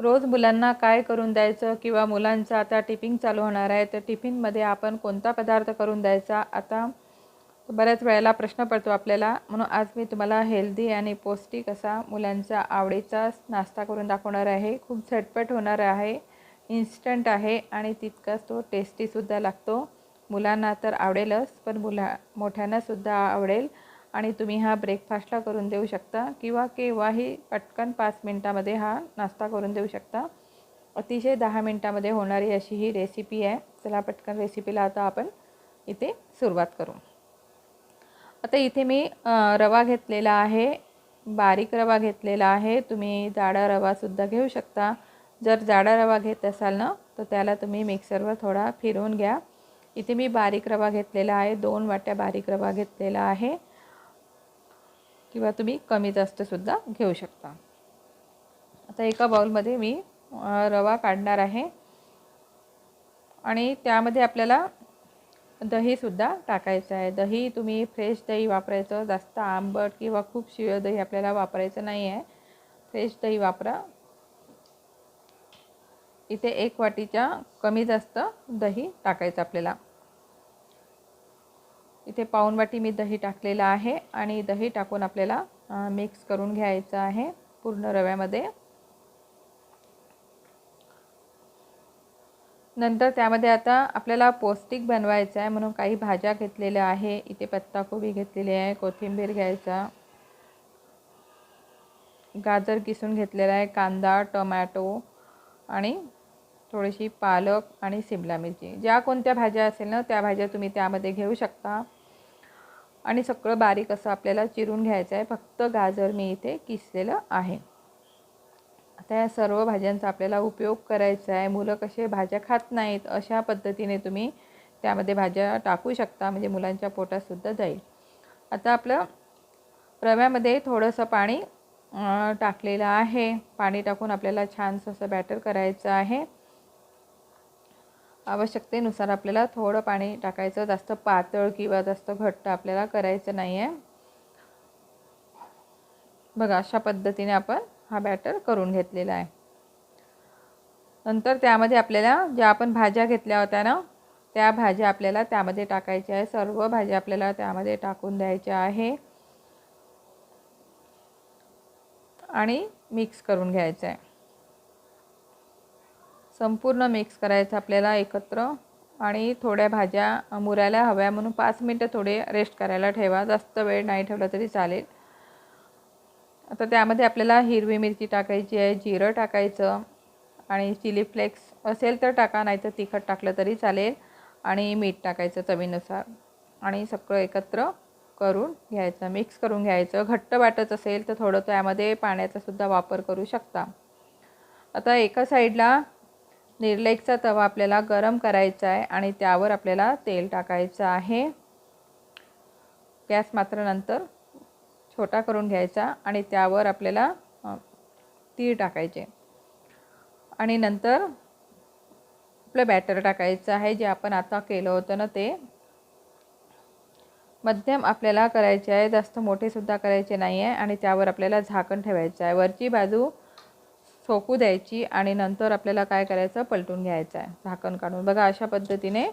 रोज मुलांना काय करून द्यायचं किंवा मुलांचं आता टिफिन चालू होणार आहे तर टिफिनमध्ये आपण कोणता पदार्थ करून द्यायचा? आता बऱ्याच वेळेला प्रश्न पडतो आपल्याला. म्हणून आज मी तुम्हाला हेल्दी आणि पौष्टिक असा मुलांचा आवडीचा नाश्ता करून दाखवणार आहे. खूप झटपट होणार आहे इन्स्टंट आहे आणि तितकाच तो टेस्टीसुद्धा लागतो. मुलांना तर आवडेलच पण मुला मोठ्यांनासुद्धा आवडेल. आणि तुम्ही हा ब्रेकफास्टला करून देऊ शकता किंवा केव्हाही पटकन पाच मिनटामध्ये हा नाश्ता करून देऊ शकता. अतिशय दहा मिनटामध्ये होणारी अशी ही रेसिपी आहे. चला पटकन रेसिपीला आता आपण इथे सुरुवात करू. आता इथे मी रवा घेतलेला आहे. बारीक रवा घेतलेला आहे. तुम्ही जाडा रवासुद्धा घेऊ शकता. जर जाडा रवा घेत असाल ना तर त्याला तुम्ही मिक्सरवर थोडा फिरवून घ्या. इथे मी बारीक रवा घेतलेला आहे. दोन वाट्या बारीक रवा घेतलेला आहे. किंवा तुम्ही कमी जास्तसुद्धा घेऊ शकता. आता एका बाउलमध्ये मी रवा काढणार आहे. आणि त्यामध्ये आपल्याला दहीसुद्धा टाकायचं आहे. दही तुम्ही फ्रेश दही वापरायचं जास्त आंबट किंवा खूप शिळं दही आपल्याला वापरायचं नाही आहे फ्रेश दही वापरा. इथे एक वाटीच्या कमी जास्त दही टाकायचं आपल्याला. इथे पाऊन वाटी मी दही टाकलेलं आहे आणि दही टाकून आपल्याला मिक्स करून घ्यायचं आहे पूर्ण रव्यामध्ये. नंतर त्यामध्ये आता आपल्याला पौष्टिक बनवायचं आहे म्हणून काही भाज्या घेतलेल्या आहे. इथे पत्ताकोबी घेतलेली आहे कोथिंबीर घ्यायचा. गाजर किसून घेतलेला आहे कांदा टोमॅटो आणि थोडीशी पालक आणि शिमला मिरची. ज्या कोणत्या भाज्या असेल ना त्या भाज्या तुम्ही त्यामध्ये घेऊ शकता. आणि सगळं बारीक असं आपल्याला चिरून घ्यायचं आहे. फक्त गाजर मी इथे किसलेलं आहे. आता या सर्व भाज्यांचा आपल्याला उपयोग करायचा आहे. मुलं कसे भाज्या खात नाहीत अशा पद्धतीने तुम्ही त्यामध्ये भाज्या टाकू शकता. म्हणजे मुलांच्या पोटातसुद्धा जाईल. आता आपलं रव्यामध्ये थोडंसं पाणी टाकलेलं आहे. पाणी टाकून आपल्याला छानसं असं बॅटर करायचं आहे. आवश्यकतेनुसार आपल्याला थोडं पाणी टाकायचं. जास्त पातळ किंवा जास्त घट्ट आपल्याला करायचं नाही आहे बघा अशा पद्धतीने आपण हा बॅटर करून घेतलेला आहे. नंतर त्यामध्ये आपल्याला ज्या आपण भाज्या घेतल्या होत्या ना त्या भाज्या आपल्याला त्यामध्ये टाकायच्या आहे सर्व भाज्या आपल्याला त्यामध्ये टाकून द्यायच्या आहे. आणि मिक्स करून घ्यायचं आहे. संपूर्ण मिक्स करायचं आपल्याला एकत्र. आणि थोड्या भाज्या मुरायला हव्या म्हणून पाच मिनटं थोडे रेस्ट करायला ठेवा. जास्त वेळ नाही ठेवला तरी चालेल. आता त्यामध्ये आपल्याला हिरवी मिरची टाकायची आहे जिरं टाकायचं आणि चिली फ्लेक्स असेल तर टाका नाही तर तिखट टाकलं तरी चालेल. आणि मीठ टाकायचं चवीनुसार. आणि सगळं एकत्र करून घ्यायचं मिक्स करून घ्यायचं. घट्ट वाटत असेल तर थोडं त्यामध्ये पाण्याचासुद्धा वापर करू शकता. आता एका साईडला निर्लेकचा तवा आपल्याला गरम करायचा आहे आणि त्यावर आपल्याला तेल टाकायचं आहे. गॅस मात्र नंतर छोटा करून घ्यायचा आणि त्यावर आपल्याला तीळ टाकायचे. आणि नंतर आपलं बॅटर टाकायचं आहे जे आपण आता केलं होतं ना ते. मध्यम आपल्याला करायचे आहे जास्त मोठेसुद्धा करायचे नाही आहे आणि त्यावर आपल्याला झाकण ठेवायचं आहे. वरची बाजू सोकू द्यायची आणि नंतर आपल्याला काय करायचं? पलटून घ्यायचं आहे. झाकण काढून. बघा अशा पद्धतीने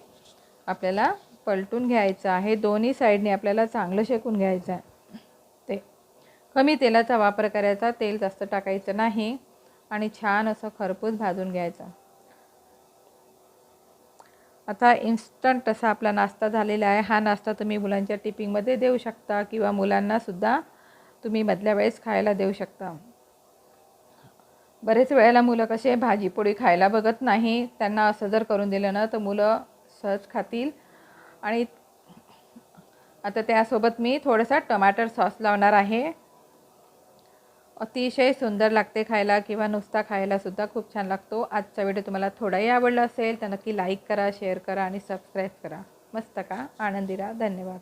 आपल्याला पलटून घ्यायचं आहे. दोन्ही साईडने आपल्याला चांगलं शेकून घ्यायचं आहे. ते कमी तेलाचा वापर करायचा. तेल जास्त टाकायचं नाही आणि छान असं खरपूस भाजून घ्यायचं. आता इन्स्टंट असा आपला नाश्ता झालेला आहे. हा नाश्ता तुम्ही मुलांच्या टिफिनमध्ये देऊ शकता किंवा मुलांनासुद्धा तुम्ही मधल्या वेळेस खायला देऊ शकता. बरेच वेळेला मुलं कसे भाजीपोळी खायला बघत नाही. त्यांना असं जर करून दिलं ना तर मुलं सहज खातील. आणि आता त्यासोबत मी थोडासा टमाटर सॉस लावणार आहे. अतिशय सुंदर लागते खायला किंवा नुसता खायलासुद्धा खूप छान लागतो. आजचा व्हिडिओ तुम्हाला थोडाही आवडला असेल तर नक्की लाईक करा शेअर करा आणि सबस्क्राईब करा. मस्त का? आनंदी राहा धन्यवाद.